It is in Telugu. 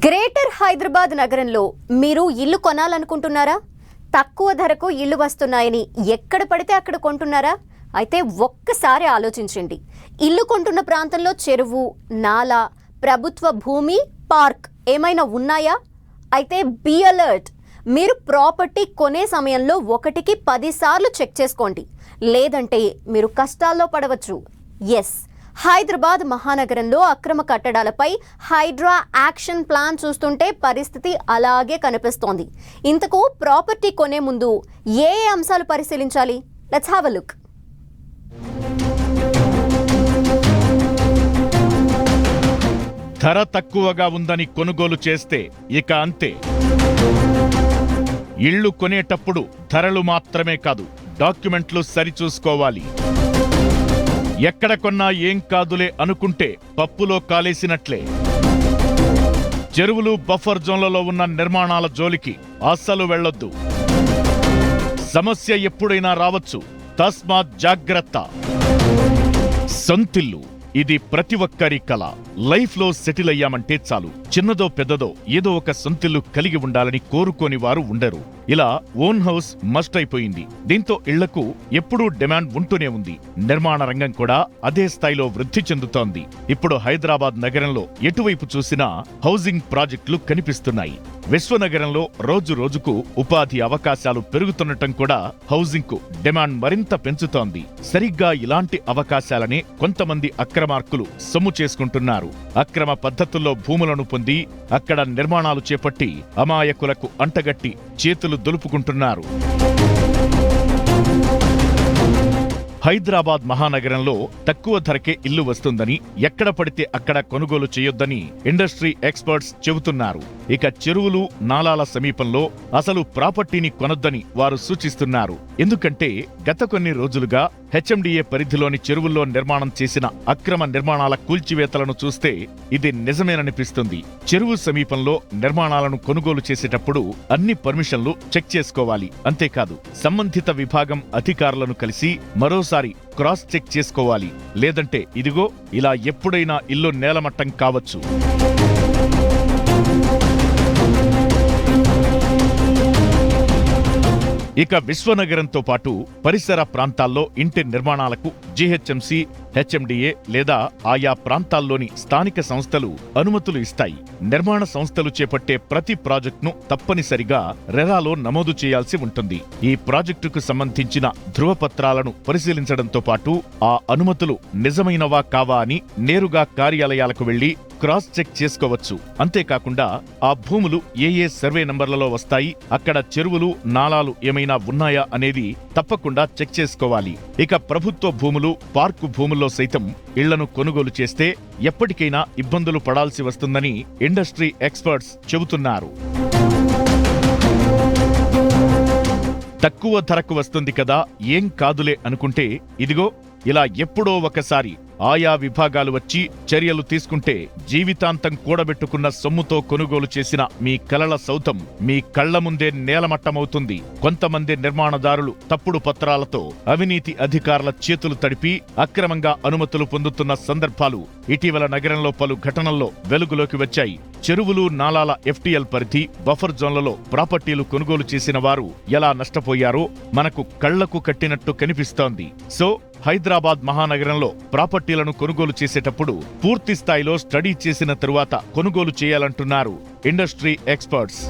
గ్రేటర్ హైదరాబాద్ నగరంలో మీరు ఇల్లు కొనాలనుకుంటున్నారా? తక్కువ ధరకు ఇల్లు వస్తున్నాయని ఎక్కడ పడితే అక్కడ కొంటున్నారా? అయితే ఒక్కసారి ఆలోచించండి. ఇల్లు కొంటున్న ప్రాంతంలో చెరువు నాలా ప్రభుత్వ భూమి పార్క్ ఏమైనా ఉన్నాయా? అయితే బీ అలర్ట్! మీరు ప్రాపర్టీ కొనే సమయంలో ఒకటికి పదిసార్లు చెక్ చేసుకోండి. లేదంటే మీరు కష్టాల్లో పడవచ్చు. ఎస్! హైదరాబాద్ మహానగరంలో అక్రమ కట్టడాలపై హైడ్రా యాక్షన్ ప్లాన్ చూస్తుంటే పరిస్థితి అలాగే కనిపిస్తోంది. ఇంతకు ప్రాపర్టీ కొనే ముందు ఏ ఏ అంశాలు పరిశీలించాలి? లెట్స్ హ్యావ్ అ లుక్ ధర తక్కువగా ఉందని కొనుగోలు చేస్తే ఇక అంతే. ఇళ్ళు కొనేటప్పుడు ధరలు మాత్రమే కాదు డాక్యుమెంట్లు సరిచూసుకోవాలి. ఎక్కడ కొన్నా ఏం కాదులే అనుకుంటే పప్పులో కాలేసినట్లే. చెరువులు బఫర్ జోన్లలో ఉన్న నిర్మాణాల జోలికి అస్సలు వెళ్ళొద్దు. సమస్య ఎప్పుడైనా రావచ్చు. తస్మాత్ జాగ్రత్త. సొంతిల్లు ఇది ప్రతి ఒక్కరి కళ లైఫ్లో సెటిల్ అయ్యామంటే చాలు. చిన్నదో పెద్దదో ఏదో ఒక సొంతిల్లు కలిగి ఉండాలని కోరుకోని వారు ఉండరు. ఇలా ఓన్ హౌస్ మస్ట్ అయిపోయింది. దీంతో ఇళ్ళకు ఎప్పుడూ డిమాండ్ ఉంటూనే ఉంది. నిర్మాణ రంగం కూడా అదే స్థాయిలో వృద్ధి చెందుతోంది. ఇప్పుడు హైదరాబాద్ నగరంలో ఎటువైపు చూసినా హౌసింగ్ ప్రాజెక్టులు కనిపిస్తున్నాయి. విశ్వనగరంలో రోజు రోజుకు ఉపాధి అవకాశాలు పెరుగుతుండటం కూడా హౌసింగ్కు డిమాండ్ మరింత పెంచుతోంది. సరిగ్గా ఇలాంటి అవకాశాలనే కొంతమంది అక్రమార్కులు సొమ్ము చేసుకుంటున్నారు. అక్రమ పద్ధతుల్లో భూములను పొంది అక్కడ నిర్మాణాలు చేపట్టి అమాయకులకు అంటగట్టి చేతులు దులుపుకుంటున్నారు. హైదరాబాద్ మహానగరంలో తక్కువ ధరకే ఇల్లు వస్తుందని ఎక్కడ పడితే అక్కడ కొనుగోలు చేయొద్దని ఇండస్ట్రీ ఎక్స్పర్ట్స్ చెబుతున్నారు. ఇక చెరువులు నాలాల సమీపంలో అసలు ప్రాపర్టీని కొనొద్దని వారు సూచిస్తున్నారు. ఎందుకంటే గత కొన్ని రోజులుగా హెచ్ఎండిఏ పరిధిలోని చెరువుల్లో నిర్మాణం చేసిన అక్రమ నిర్మాణాల కూల్చివేతలను చూస్తే ఇది నిజమేననిపిస్తుంది. చెరువు సమీపంలో నిర్మాణాలను కొనుగోలు చేసేటప్పుడు అన్ని పర్మిషన్లు చెక్ చేసుకోవాలి. అంతేకాదు సంబంధిత విభాగం అధికారులను కలిసి మరోసారి క్రాస్ చెక్ చేసుకోవాలి. లేదంటే ఇదిగో ఇలా ఎప్పుడైనా ఇల్లు నేలమట్టం కావచ్చు. ఇక విశ్వనగరంతో పాటు పరిసర ప్రాంతాల్లో ఇంటి నిర్మాణాలకు జీహెచ్ఎంసీ హెచ్ఎండిఏ లేదా ఆయా ప్రాంతాల్లోని స్థానిక సంస్థలు అనుమతులు ఇస్తాయి. నిర్మాణ సంస్థలు చేపట్టే ప్రతి ప్రాజెక్టును తప్పనిసరిగా రెరాలో నమోదు చేయాల్సి ఉంటుంది. ఈ ప్రాజెక్టుకు సంబంధించిన ధృవపత్రాలను పరిశీలించడంతో పాటు ఆ అనుమతులు నిజమైనవా కావా అని నేరుగా కార్యాలయాలకు వెళ్ళి క్రాస్ చెక్ చేసుకోవచ్చు. అంతేకాకుండా ఆ భూములు ఏ ఏ సర్వే నంబర్లలో వస్తాయి అక్కడ చెరువులు నాలాలు ఏమైనా ఉన్నాయా అనేది తప్పకుండా చెక్ చేసుకోవాలి. ఇక ప్రభుత్వ భూములు పార్కు భూముల్లో సైతం ఇళ్ళను కొనుగోలు చేస్తే ఎప్పటికైనా ఇబ్బందులు పడాల్సి వస్తుందని ఇండస్ట్రీ ఎక్స్పర్ట్స్ చెబుతున్నారు. తక్కువ ధరకు వస్తుంది కదా ఏం కాదులే అనుకుంటే ఇదిగో ఇలా ఎప్పుడో ఒకసారి ఆయా విభాగాలు వచ్చి చర్యలు తీసుకుంటే జీవితాంతం కూడబెట్టుకున్న సొమ్ముతో కొనుగోలు చేసిన మీ కలల సౌతం మీ కళ్ళ ముందే నేలమట్టమవుతుంది. కొంతమంది నిర్మాణదారులు తప్పుడు పత్రాలతో అవినీతి అధికారుల చేతులు తడిపి అక్రమంగా అనుమతులు పొందుతున్న సందర్భాలు ఇటీవల నగరంలో పలు ఘటనల్లో వెలుగులోకి వచ్చాయి. చెరువులు నాలాల ఎఫ్టీఎల్ పరిధి బఫర్ జోన్లలో ప్రాపర్టీలు కొనుగోలు చేసిన వారు ఎలా నష్టపోయారో మనకు కళ్ళకు కట్టినట్టు కనిపిస్తోంది. సో హైదరాబాద్ మహానగరంలో ప్రాపర్టీలను కొనుగోలు చేసేటప్పుడు పూర్తి స్థాయిలో స్టడీ చేసిన తరువాత కొనుగోలు చేయాలంటున్నారు ఇండస్ట్రీ ఎక్స్పర్ట్స్.